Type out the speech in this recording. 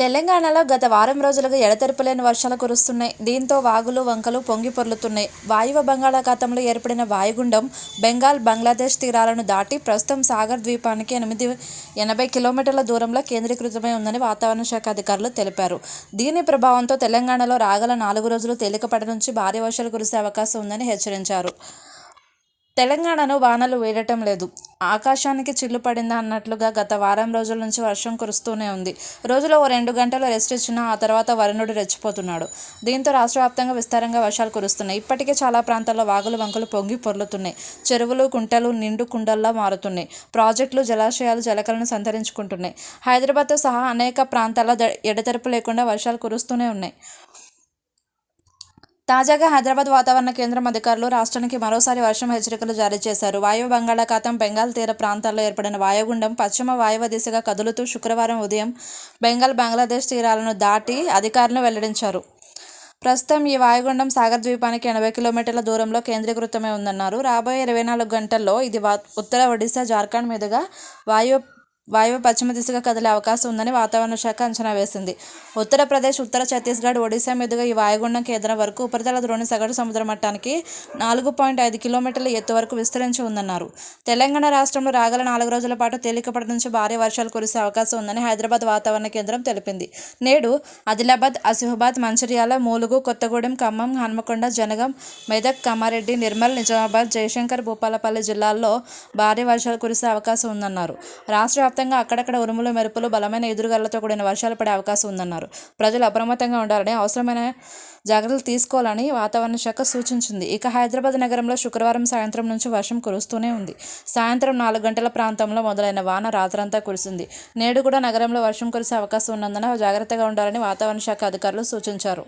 తెలంగాణలో గత వారం రోజులుగా ఎడతెరపలేని వర్షాలు కురుస్తున్నాయి. దీంతో వాగులు వంకలు పొంగి పొర్లుతున్నాయి. వాయువ బంగాళాఖాతంలో ఏర్పడిన వాయుగుండం బెంగాల్ బంగ్లాదేశ్ తీరాలను దాటి ప్రస్తుతం సాగర్ ద్వీపానికి ఎనిమిది ఎనభై కిలోమీటర్ల దూరంలో కేంద్రీకృతమై ఉందని వాతావరణ శాఖ అధికారులు తెలిపారు. దీని ప్రభావంతో తెలంగాణలో రాగల నాలుగు రోజులు తేలికపడి నుంచి భారీ వర్షాలు కురిసే అవకాశం ఉందని హెచ్చరించారు. తెలంగాణను వానలు వేయడం లేదు. ఆకాశానికి చిల్లు పడిందా అన్నట్లుగా గత వారం రోజుల నుంచి వర్షం కురుస్తూనే ఉంది. రోజులో ఓ రెండు గంటలు రెస్ట్ ఇచ్చినా ఆ తర్వాత వరుణుడు రెచ్చిపోతున్నాడు. దీంతో రాష్ట్ర వ్యాప్తంగా విస్తారంగా వర్షాలు కురుస్తున్నాయి. ఇప్పటికే చాలా ప్రాంతాల్లో వాగులు వంకలు పొంగి పొర్లుతున్నాయి. చెరువులు కుంటలు నిండు కుండల్లా మారుతున్నాయి. ప్రాజెక్టులు జలాశయాలు జలకలను సంతరించుకుంటున్నాయి. హైదరాబాద్తో సహా అనేక ప్రాంతాల ద- ఎడతెరపు లేకుండా వర్షాలు కురుస్తూనే ఉన్నాయి. తాజాగా హైదరాబాద్ వాతావరణ కేంద్రం అధికారులు రాష్ట్రానికి మరోసారి వర్షం హెచ్చరికలు జారీ చేశారు. వాయువ బంగాళాఖాతం బెంగాల్ తీర ప్రాంతాల్లో ఏర్పడిన వాయుగుండం పశ్చిమ వాయువ దిశగా కదులుతూ శుక్రవారం ఉదయం బెంగాల్ బంగ్లాదేశ్ తీరాలను దాటి అధికారులు వెల్లడించారు. ప్రస్తుతం ఈ వాయుగుండం సాగర్ ద్వీపానికి ఎనభై కిలోమీటర్ల దూరంలో కేంద్రీకృతమై ఉందన్నారు. రాబోయే ఇరవై నాలుగు గంటల్లో ఇది వా- ఉత్తర ఒడిశా జార్ఖండ్ మీదుగా వాయు వాయువ్య పశ్చిమ దిశగా కదిలే అవకాశం ఉందని వాతావరణ శాఖ అంచనా వేసింది. ఉత్తరప్రదేశ్ ఉత్తర ఛత్తీస్గఢ్ ఒడిశా మీదుగా ఈ వాయుగుండం కేంద్రం వరకు ఉపరితల ద్రోణి సగటు సముద్ర మట్టానికి నాలుగు పాయింట్ ఐదు కిలోమీటర్ల ఎత్తు వరకు విస్తరించి ఉందన్నారు. తెలంగాణ రాష్ట్రంలో రాగల నాలుగు రోజుల పాటు తేలికపటి నుంచి భారీ వర్షాలు కురిసే అవకాశం ఉందని హైదరాబాద్ వాతావరణ కేంద్రం తెలిపింది. నేడు ఆదిలాబాద్ ఆసిఫాబాద్ మంచిర్యాల మూలుగు కొత్తగూడెం ఖమ్మం హన్మకొండ జనగం మెదక్ కామారెడ్డి నిర్మల్ నిజామాబాద్ జయశంకర్ భూపాలపల్లి జిల్లాల్లో భారీ వర్షాలు కురిసే అవకాశం ఉందన్నారు. రాష్ట్ర వ్యాప్తంగా అక్కడక్కడ ఉరుములు మెరుపులు బలమైన ఎదురుగాలతో కూడిన వర్షాలు పడే అవకాశం ఉందన్నారు. ప్రజలు అప్రమత్తంగా ఉండాలని అవసరమైన జాగ్రత్తలు తీసుకోవాలని వాతావరణ శాఖ సూచించింది. ఇక హైదరాబాద్ నగరంలో శుక్రవారం సాయంత్రం నుంచి వర్షం కురుస్తూనే ఉంది. సాయంత్రం నాలుగు గంటల ప్రాంతంలో మొదలైన వాన రాత్రంతా కురిసింది. నేడు కూడా నగరంలో వర్షం కురిసే అవకాశం ఉన్నందున జాగ్రత్తగా ఉండాలని వాతావరణ శాఖ అధికారులు సూచించారు.